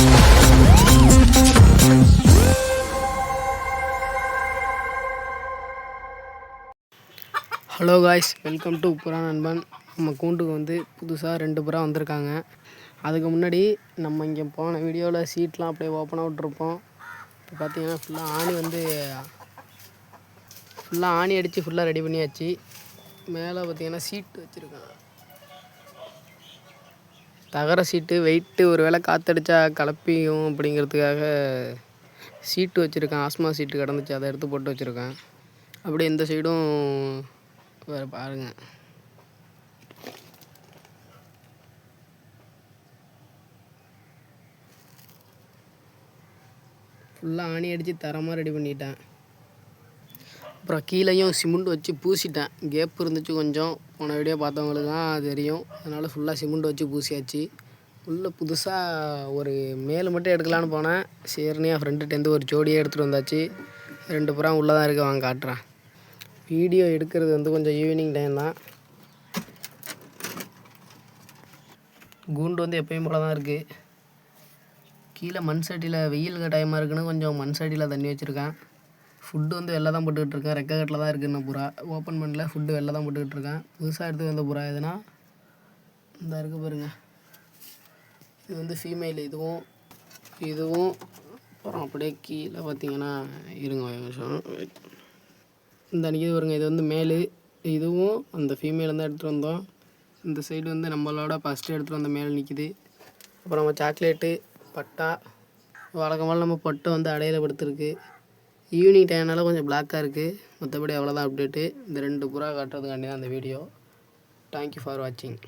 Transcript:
Hello guys welcome to புறா நண்பன் நம்ம கூண்டுக்கு வந்து புதுசாக ரெண்டு புறா வந்திருக்காங்க. அதுக்கு முன்னாடி நம்ம இங்கே போன வீடியோவில் சீட்லாம் அப்படியே ஓப்பனாக விட்டுருப்போம் இப்போ பார்த்தீங்கன்னா ஃபுல்லாக ஆணி வந்து ஃபுல்லாக ஆணி அடித்து ஃபுல்லாக ரெடி பண்ணியாச்சு. மேலே பார்த்தீங்கன்னா சீட் வச்சுருக்காங்க. தகர சீட்டு வெயிட்டு ஒரு வேளை காற்றடிச்சா கலப்பியும் அப்படிங்கிறதுக்காக சீட்டு வச்சுருக்கேன். ஆஸ்மா சீட்டு கிடந்துச்சு அதை எடுத்து போட்டு வச்சுருக்கேன். அப்படியே இந்த சைடும் வேறு பாருங்கள் ஃபுல்லாக ஆணி அடித்து தரமாக ரெடி பண்ணிட்டேன். அப்புறம் கீழேயும் சிமெண்ட் வச்சு பூசிட்டேன். கேப் இருந்துச்சு கொஞ்சம். போன வீடியோ பார்த்தவங்களுக்கு தான் தெரியும். அதனால் ஃபுல்லாக சிமெண்ட் வச்சு பூசியாச்சு. உள்ளே புதுசாக ஒரு மேல் மட்டும் எடுக்கலான்னு போனேன். சரின்னு என் ஃப்ரெண்டுகிட்டேருந்து ஒரு ஜோடியே எடுத்துகிட்டு வந்தாச்சு. ரெண்டு புறம் உள்ளே தான் இருக்குது வாங்க காட்டுறேன். வீடியோ எடுக்கிறது வந்து கொஞ்சம் ஈவினிங் டைம் தான். கூண்டு வந்து எப்பயும் போல தான் இருக்குது கீழே மண் சட்டியில் வெயில் டைமாக இருக்குன்னு கொஞ்சம் மண் சட்டியில் தண்ணி வச்சுருக்கேன். ஃபுட்டு வந்து வெளில தான் போட்டுக்கிட்டு இருக்கேன். ரெக்க கட்டில் தான் இருக்குது இன்னும் புறா ஓப்பன் பண்ணல ஃபுட்டு வெளில தான் போட்டுக்கிட்டு இருக்கேன். புதுசாக எடுத்து வந்த புறா எதுனா? இந்த இருக்குது பாருங்க. இது வந்து ஃபீமேல் இதுவும் இதுவும் அப்புறம் அப்படியே கீழே பார்த்தீங்கன்னா இருங்க ஒரு நிமிஷம். இந்த அன்றைக்கி பாருங்க இது வந்து மேலு இதுவும் அந்த ஃபீமேல் தான் எடுத்துகிட்டு வந்தோம். இந்த சைடு வந்து நம்மளோட ஃபஸ்ட்டு எடுத்துகிட்டு வந்த மேல் நிற்கிது அப்புறம் நம்ம சாக்லேட்டு பட்டா வழக்கமாக நம்ம பட்டை வந்து அடையில படுத்துருக்கு. ஈவினிங் டைம்னால கொஞ்சம் பிளாக்காக இருக்குது மற்றபடி அவ்வளோதான் அப்டேட்டு இந்த ரெண்டு புறா காட்டுறதுக்காண்டி தான் அந்த வீடியோ தேங்க்யூ ஃபார் வாட்சிங்